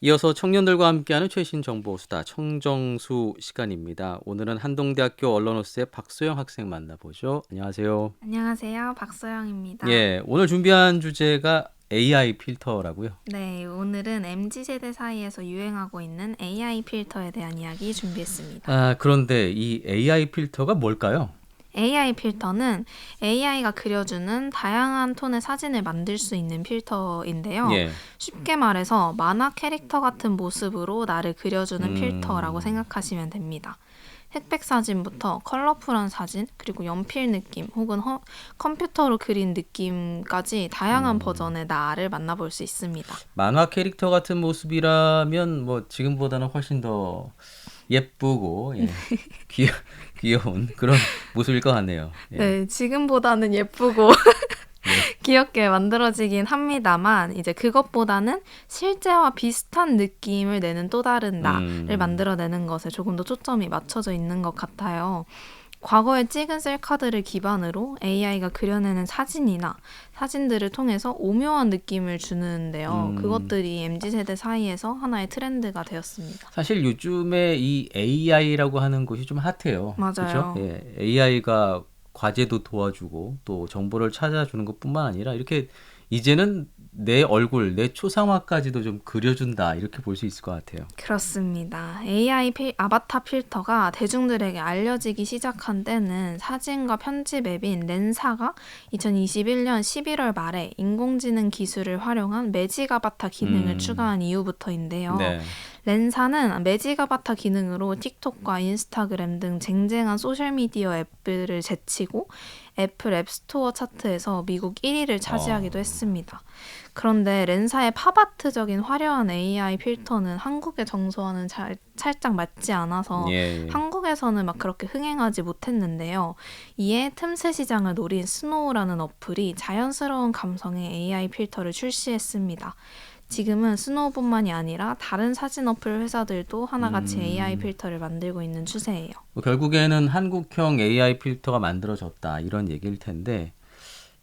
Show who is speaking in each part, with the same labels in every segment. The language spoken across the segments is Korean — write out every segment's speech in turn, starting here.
Speaker 1: 이어서 청년들과 함께하는 최신 정보 수다 청정수 시간입니다. 오늘은 한동대학교 언론어스의 박소영 학생 만나보죠. 안녕하세요.
Speaker 2: 안녕하세요. 박소영입니다.
Speaker 1: 예, 오늘 준비한 주제가 AI 필터라고요.
Speaker 2: 네, 오늘은 MZ 세대 사이에서 유행하고 있는 AI 필터에 대한 이야기 준비했습니다.
Speaker 1: 아, 그런데 이 AI 필터가 뭘까요?
Speaker 2: AI 필터는 AI가 그려주는 다양한 톤의 사진을 만들 수 있는 필터인데요.
Speaker 1: 예.
Speaker 2: 쉽게 말해서 만화 캐릭터 같은 모습으로 나를 그려주는
Speaker 1: 음.
Speaker 2: 필터라고 생각하시면 됩니다. 흑백 사진부터 컬러풀한 사진, 그리고 연필 느낌 혹은 허- 컴퓨터로 그린 느낌까지 다양한
Speaker 1: 음.
Speaker 2: 버전의 나를 만나볼 수 있습니다.
Speaker 1: 만화 캐릭터 같은 모습이라면 뭐 지금보다는 훨씬 더 예쁘고 예. 귀여, 귀여운 그런 모습일 것 같네요. 예.
Speaker 2: 네, 지금보다는 예쁘고 귀엽게 만들어지긴 합니다만 이제 그것보다는 실제와 비슷한 느낌을 내는 또 다른 나를
Speaker 1: 음.
Speaker 2: 만들어내는 것에 조금 더 초점이 맞춰져 있는 것 같아요. 과거에 찍은 셀카들을 기반으로 AI가 그려내는 사진이나 사진들을 통해서 오묘한 느낌을 주는데요.
Speaker 1: 음.
Speaker 2: 그것들이 MZ 세대 사이에서 하나의 트렌드가 되었습니다.
Speaker 1: 사실 요즘에 이 AI라고 하는 것이 좀 핫해요.
Speaker 2: 맞아요.
Speaker 1: 그렇죠? 예, AI가 과제도 도와주고 또 정보를 찾아주는 것뿐만 아니라 이렇게 이제는 내 얼굴, 내 초상화까지도 좀 그려준다 이렇게 볼 수 있을 것 같아요.
Speaker 2: 그렇습니다. AI 필, 아바타 필터가 대중들에게 알려지기 시작한 때는 사진과 편집 앱인 렌사가 2021년 11월 말에 인공지능 기술을 활용한 매직 아바타 기능을
Speaker 1: 음.
Speaker 2: 추가한 이후부터인데요.
Speaker 1: 네.
Speaker 2: 렌사는 매직 아바타 기능으로 틱톡과 인스타그램 등 쟁쟁한 소셜미디어 앱들을 제치고 애플 앱스토어 차트에서 미국 1위를 차지하기도
Speaker 1: 어.
Speaker 2: 했습니다. 그런데 렌사의 팝아트적인 화려한 AI 필터는 한국의 정서와는 잘, 살짝 맞지 않아서
Speaker 1: 예.
Speaker 2: 한국에서는 막 그렇게 흥행하지 못했는데요. 이에 틈새 시장을 노린 스노우라는 어플이 자연스러운 감성의 AI 필터를 출시했습니다. 지금은 스노우뿐만이 아니라 다른 사진 어플 회사들도 하나같이
Speaker 1: 음.
Speaker 2: AI 필터를 만들고 있는 추세예요.
Speaker 1: 뭐 결국에는 한국형 AI 필터가 만들어졌다 이런 얘기일 텐데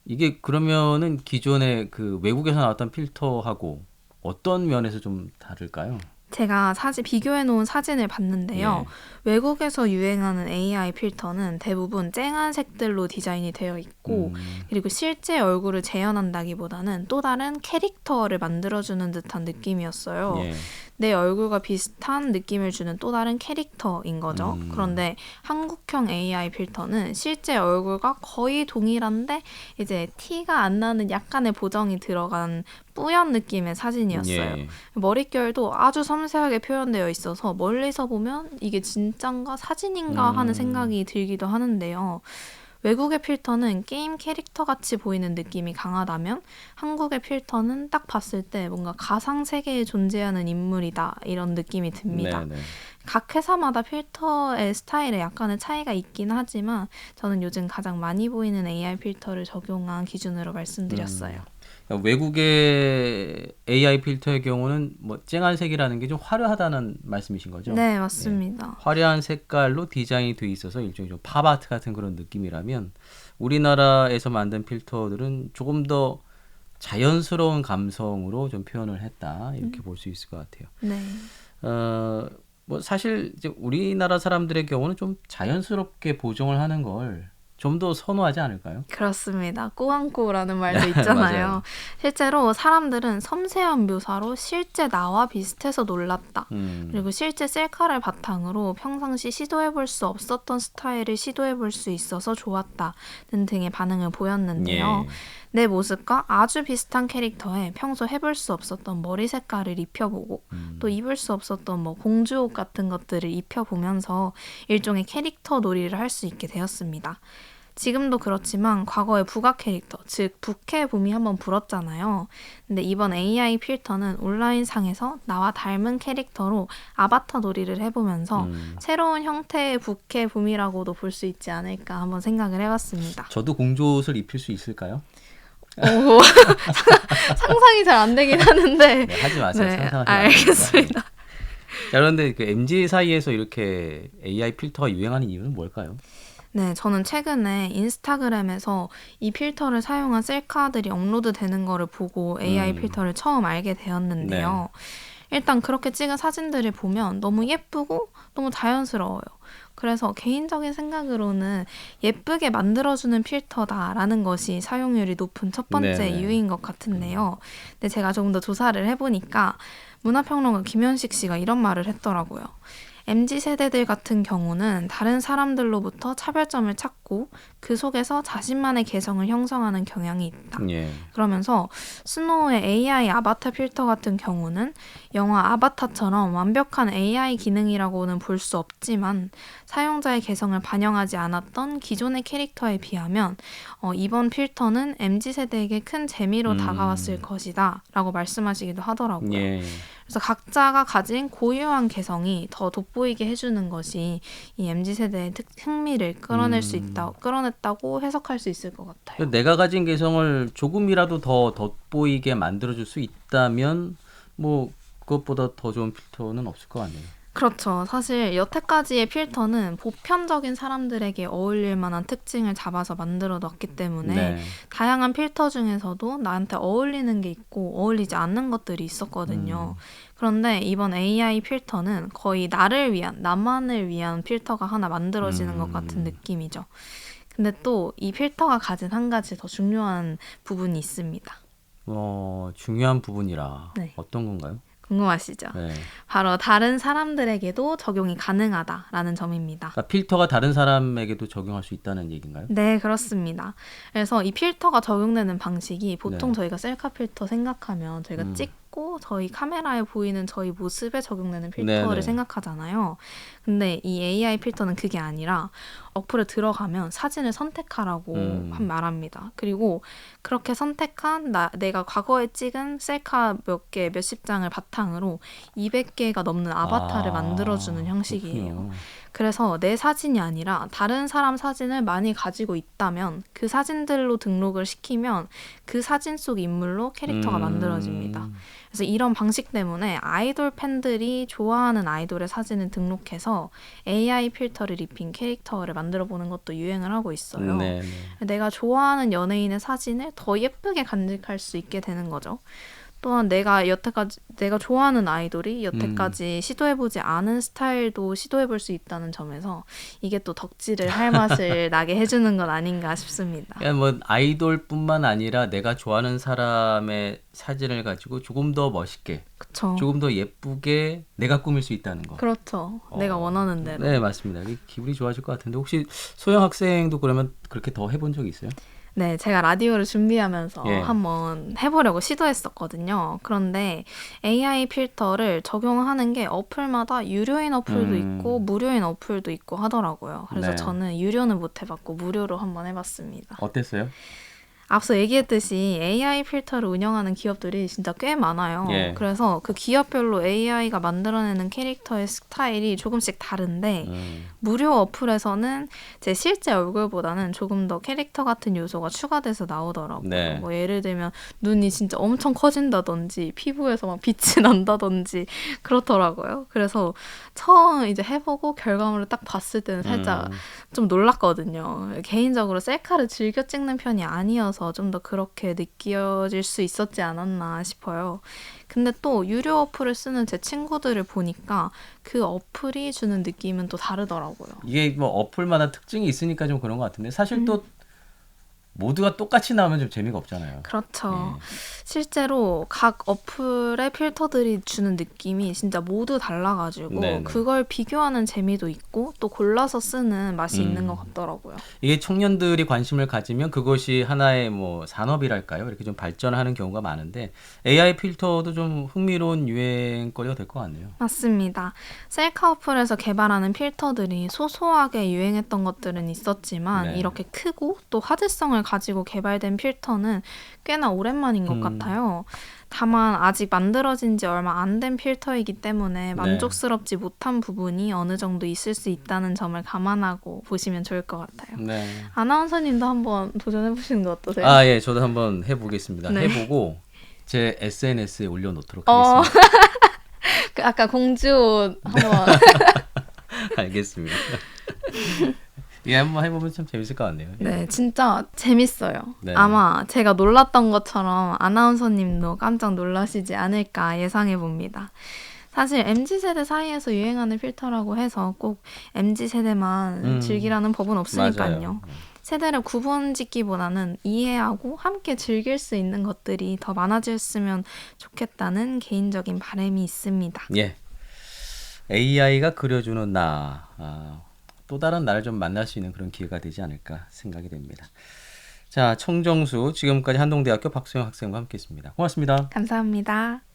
Speaker 1: 이게 그러면은 기존의 그 외국에서 나왔던 필터하고 어떤 면에서 좀 다를까요?
Speaker 2: 제가 사진 비교해 놓은 사진을 봤는데요.
Speaker 1: 예.
Speaker 2: 외국에서 유행하는 AI 필터는 대부분 쨍한 색들로 디자인이 되어 있고
Speaker 1: 음,
Speaker 2: 그리고 실제 얼굴을 재현한다기보다는 또 다른 캐릭터를 만들어주는 듯한 느낌이었어요.
Speaker 1: 예.
Speaker 2: 내 얼굴과 비슷한 느낌을 주는 또 다른 캐릭터인 거죠.
Speaker 1: 음.
Speaker 2: 그런데 한국형 AI 필터는 실제 얼굴과 거의 동일한데 이제 티가 안 나는 약간의 보정이 들어간 뿌연 느낌의 사진이었어요.
Speaker 1: 예.
Speaker 2: 머릿결도 아주 섬세하게 표현되어 있어서 멀리서 보면 이게 진짠가 사진인가
Speaker 1: 음.
Speaker 2: 하는 생각이 들기도 하는데요. 외국의 필터는 게임 캐릭터 같이 보이는 느낌이 강하다면 한국의 필터는 딱 봤을 때 뭔가 가상 세계에 존재하는 인물이다 이런 느낌이 듭니다.
Speaker 1: 네, 네.
Speaker 2: 각 회사마다 필터의 스타일에 약간의 차이가 있긴 하지만 저는 요즘 가장 많이 보이는 AI 필터를 적용한 기준으로 말씀드렸어요.
Speaker 1: 그러니까 외국의 AI 필터의 경우는 뭐 쨍한 색이라는 게 좀 화려하다는 말씀이신 거죠?
Speaker 2: 네, 맞습니다.
Speaker 1: 화려한 색깔로 디자인이 돼 있어서 일종의 좀 팝아트 같은 그런 느낌이라면 우리나라에서 만든 필터들은 조금 더 자연스러운 감성으로 좀 표현을 했다 이렇게 볼수 있을 것 같아요.
Speaker 2: 네.
Speaker 1: 어, 뭐 사실 이제 우리나라 사람들의 경우는 좀 자연스럽게 보정을 하는 걸 좀 더 선호하지 않을까요?
Speaker 2: 그렇습니다. 꾸안꾸라는 말도
Speaker 1: 맞아요.
Speaker 2: 있잖아요. 실제로 사람들은 섬세한 묘사로 실제 나와 비슷해서 놀랐다.
Speaker 1: 음,
Speaker 2: 그리고 실제 셀카를 바탕으로 평상시 시도해볼 수 없었던 스타일을 시도해볼 수 있어서 좋았다는 등의 반응을 보였는데요.
Speaker 1: 예.
Speaker 2: 내 모습과 아주 비슷한 캐릭터에 평소 해볼 수 없었던 머리 색깔을 입혀보고
Speaker 1: 음.
Speaker 2: 또 입을 수 없었던 뭐 공주옷 같은 것들을 입혀보면서 일종의 캐릭터 놀이를 할 수 있게 되었습니다. 지금도 그렇지만 과거의 부각 캐릭터, 즉 부캐 붐이 한번 불었잖아요. 근데 이번 AI 필터는 온라인 상에서 나와 닮은 캐릭터로 아바타 놀이를 해보면서
Speaker 1: 음.
Speaker 2: 새로운 형태의 부캐 붐이라고도 볼 수 있지 않을까 한번 생각을 해봤습니다.
Speaker 1: 저도 공주옷을 입힐 수 있을까요?
Speaker 2: 오, 상상이 잘 안 되긴 하는데.
Speaker 1: 네, 하지 마세요.
Speaker 2: 네,
Speaker 1: 상상하지 마세요.
Speaker 2: 알겠습니다.
Speaker 1: 자, 그런데 그 MZ 사이에서 이렇게 AI 필터가 유행하는 이유는 뭘까요?
Speaker 2: 네, 저는 최근에 인스타그램에서 이 필터를 사용한 셀카들이 업로드 되는 거를 보고 AI
Speaker 1: 음.
Speaker 2: 필터를 처음 알게 되었는데요. 일단 그렇게 찍은 사진들을 보면 너무 예쁘고 너무 자연스러워요. 그래서 개인적인 생각으로는 예쁘게 만들어주는 필터다라는 것이 사용률이 높은 첫 번째
Speaker 1: 네네.
Speaker 2: 이유인 것 같은데요. 근데 제가 조금 더 조사를 해보니까 문화평론가 김현식 씨가 이런 말을 했더라고요. MZ 세대들 같은 경우는 다른 사람들로부터 차별점을 찾고 그 속에서 자신만의 개성을 형성하는 경향이 있다.
Speaker 1: 예.
Speaker 2: 그러면서 스노우의 AI 아바타 필터 같은 경우는 영화 아바타처럼 완벽한 AI 기능이라고는 볼 수 없지만 사용자의 개성을 반영하지 않았던 기존의 캐릭터에 비하면 어, 이번 필터는 MZ 세대에게 큰 재미로
Speaker 1: 음.
Speaker 2: 다가왔을 것이다라고 말씀하시기도 하더라고요.
Speaker 1: 예.
Speaker 2: 그래서 각자가 가진 고유한 개성이 더 돋보이게 해주는 것이 이 MZ 세대의 특, 흥미를 끌어낼 수
Speaker 1: 음.
Speaker 2: 있다, 끌어냈다고 해석할 수 있을 것 같아요.
Speaker 1: 내가 가진 개성을 조금이라도 더 돋보이게 만들어줄 수 있다면 뭐 그것보다 더 좋은 필터는 없을 것 같네요.
Speaker 2: 그렇죠. 사실 여태까지의 필터는 보편적인 사람들에게 어울릴 만한 특징을 잡아서 만들어 놨기 때문에
Speaker 1: 네.
Speaker 2: 다양한 필터 중에서도 나한테 어울리는 게 있고 어울리지 않는 것들이 있었거든요.
Speaker 1: 음.
Speaker 2: 그런데 이번 AI 필터는 거의 나를 위한, 나만을 위한 필터가 하나 만들어지는 것
Speaker 1: 음.
Speaker 2: 같은 느낌이죠. 근데 또 이 필터가 가진 한 가지 더 중요한 부분이 있습니다.
Speaker 1: 어, 중요한 부분이라
Speaker 2: 네.
Speaker 1: 어떤 건가요?
Speaker 2: 궁금하시죠?
Speaker 1: 네.
Speaker 2: 바로 다른 사람들에게도 적용이 가능하다라는 점입니다.
Speaker 1: 그러니까 필터가 다른 사람에게도 적용할 수 있다는 얘기인가요?
Speaker 2: 네, 그렇습니다. 그래서 이 필터가 적용되는 방식이 보통
Speaker 1: 네.
Speaker 2: 저희가 셀카 필터 생각하면 저희가
Speaker 1: 음.
Speaker 2: 찍 고 저희 카메라에 보이는 저희 모습에 적용되는 필터를
Speaker 1: 네네.
Speaker 2: 생각하잖아요. 근데 이 AI 필터는 그게 아니라 어플에 들어가면 사진을 선택하라고
Speaker 1: 음.
Speaker 2: 한 말합니다. 그리고 그렇게 선택한 나, 내가 과거에 찍은 셀카 몇 개, 몇십 장을 바탕으로 200개가 넘는 아바타를
Speaker 1: 아,
Speaker 2: 만들어주는 형식이에요.
Speaker 1: 그렇군요.
Speaker 2: 그래서 내 사진이 아니라 다른 사람 사진을 많이 가지고 있다면 그 사진들로 등록을 시키면 그 사진 속 인물로 캐릭터가
Speaker 1: 음.
Speaker 2: 만들어집니다. 그래서 이런 방식 때문에 아이돌 팬들이 좋아하는 아이돌의 사진을 등록해서 AI 필터를 입힌 캐릭터를 만들어 보는 것도 유행을 하고 있어요.
Speaker 1: 네, 네.
Speaker 2: 내가 좋아하는 연예인의 사진을 더 예쁘게 간직할 수 있게 되는 거죠. 또한 내가 여태까지 내가 좋아하는 아이돌이 여태까지 시도해보지 않은 스타일도 시도해볼 수 있다는 점에서 이게 또 덕질을 할 맛을 나게 해주는 건 아닌가 싶습니다.
Speaker 1: 그러니까 뭐 아이돌뿐만 아니라 내가 좋아하는 사람의 사진을 가지고 조금 더 멋있게,
Speaker 2: 그쵸?
Speaker 1: 조금 더 예쁘게 내가 꾸밀 수 있다는 거.
Speaker 2: 그렇죠. 내가
Speaker 1: 어,
Speaker 2: 원하는 대로.
Speaker 1: 네, 맞습니다. 기분이 좋아질 것 같은데 혹시 소영 학생도 그러면 그렇게 더 해본 적 있어요?
Speaker 2: 네, 제가 라디오를 준비하면서
Speaker 1: 예.
Speaker 2: 한번 해보려고 시도했었거든요. 그런데 AI 필터를 적용하는 게 어플마다 유료인 어플도
Speaker 1: 음.
Speaker 2: 있고 무료인 어플도 있고 하더라고요. 그래서
Speaker 1: 네.
Speaker 2: 저는 유료는 못 해봤고 무료로 한번 해봤습니다.
Speaker 1: 어땠어요?
Speaker 2: 앞서 얘기했듯이 AI 필터를 운영하는 기업들이 진짜 꽤 많아요.
Speaker 1: 예.
Speaker 2: 그래서 그 기업별로 AI가 만들어내는 캐릭터의 스타일이 조금씩 다른데
Speaker 1: 음.
Speaker 2: 무료 어플에서는 제 실제 얼굴보다는 조금 더 캐릭터 같은 요소가 추가돼서 나오더라고요.
Speaker 1: 네.
Speaker 2: 뭐 예를 들면 눈이 진짜 엄청 커진다든지 피부에서 막 빛이 난다든지 그렇더라고요. 그래서 처음 이제 해보고 결과물을 딱 봤을 때는 살짝
Speaker 1: 음.
Speaker 2: 좀 놀랐거든요. 개인적으로 셀카를 즐겨 찍는 편이 아니어서 좀 더 그렇게 느껴질 수 있었지 않았나 싶어요. 근데 또 유료 어플을 쓰는 제 친구들을 보니까 그 어플이 주는 느낌은 또 다르더라고요.
Speaker 1: 이게 뭐 어플마다 특징이 있으니까 좀 그런 것 같은데 사실
Speaker 2: 음.
Speaker 1: 또 모두가 똑같이 나오면 좀 재미가 없잖아요.
Speaker 2: 그렇죠.
Speaker 1: 예.
Speaker 2: 실제로 각 어플의 필터들이 주는 느낌이 진짜 모두 달라가지고
Speaker 1: 네네.
Speaker 2: 그걸 비교하는 재미도 있고 또 골라서 쓰는 맛이
Speaker 1: 음.
Speaker 2: 있는 것 같더라고요.
Speaker 1: 이게 청년들이 관심을 가지면 그것이 하나의 뭐 산업이랄까요? 이렇게 좀 발전하는 경우가 많은데 AI 필터도 좀 흥미로운 유행거리가 될 것 같네요.
Speaker 2: 맞습니다. 셀카 어플에서 개발하는 필터들이 소소하게 유행했던 것들은 있었지만
Speaker 1: 네.
Speaker 2: 이렇게 크고 또 화제성을 가지고 개발된 필터는 꽤나 오랜만인 것
Speaker 1: 음.
Speaker 2: 같아요. 다만 아직 만들어진 지 얼마 안 된 필터이기
Speaker 1: 네.
Speaker 2: 때문에 만족스럽지 못한 부분이 어느 정도 있을 수 있다는 점을 감안하고 보시면 좋을 것 같아요.
Speaker 1: 네.
Speaker 2: 아나운서님도 한번 도전해 보시는 거 어떠세요?
Speaker 1: 아, 예, 저도 한번 해보겠습니다.
Speaker 2: 네.
Speaker 1: 해보고 제 SNS에 올려놓도록
Speaker 2: 어.
Speaker 1: 하겠습니다.
Speaker 2: 그 아까 공주 옷 한번
Speaker 1: 알겠습니다. 예, 한번 해보면 참 재밌을 것 같네요. 예.
Speaker 2: 네, 진짜 재밌어요.
Speaker 1: 네.
Speaker 2: 아마 제가 놀랐던 것처럼 아나운서님도 깜짝 놀라시지 않을까 예상해 봅니다. 사실 MZ 세대 사이에서 유행하는 필터라고 해서 꼭 MZ 세대만
Speaker 1: 음.
Speaker 2: 즐기라는 법은 없으니까요.
Speaker 1: 맞아요.
Speaker 2: 세대를 구분짓기보다는 이해하고 함께 즐길 수 있는 것들이 더 많아졌으면 좋겠다는 개인적인 바람이 있습니다.
Speaker 1: 예. AI가 그려주는 나. 아, 또 다른 나를 좀 만날 수 있는 그런 기회가 되지 않을까 생각이 됩니다. 자, 청정수 지금까지 한동대학교 박소영 학생과 함께했습니다. 고맙습니다.
Speaker 2: 감사합니다.